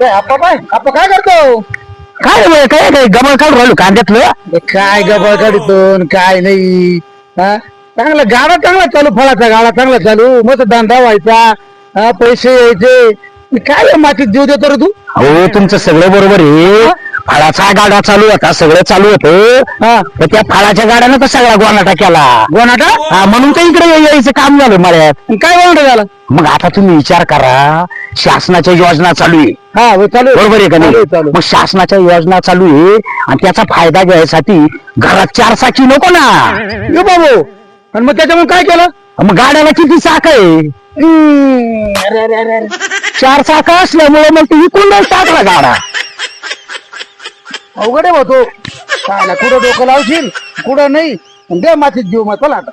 काय आप्पा बाय आप्पा काय करतो? काय रे काय काय गमळ काढून राहिलो कांद्यातलं. काय गबळ काढतो काय नाही हा? चांगला गाडा चांगला चालू फळाचा गाडा चांगला चालू मस्त धंदा व्हायचा हा पैसे यायचे. काय मातीत जीव देतो रे तू? हो तुमचं सगळं बरोबर आहे. फळाचा गाडा चालू होता सगळं चालू होतं. हा. तर त्या फळाच्या गाड्यानं तर सगळा गोनाटा केला. गोनाटा? हा, म्हणून तर इकडे यायचं काम झालं मळ्यात. काय गोनाटा झाला? मग आता तुम्ही विचार करा शासनाच्या योजना चालू आहे. हा हो, चालू आहे. बरोबर आहे का चालू नाही आहे, चालू मग शासनाच्या योजना चालू आहे आणि त्याचा फायदा घ्यायसाठी घरात चार चाकी नको ना. ये बाबू. आणि मग त्याच्यामुळे काय केलं? मग गाड्याला किती चाक आहे? हम्म, अरे अरे अरे अरे. चार चाक असल्यामुळे मग ते विकून नाही टाकला गाडा? अवघड आहे होतो काय कुठं डोकं लावशील कुठं नाही दे मातीत जीव मग चला आता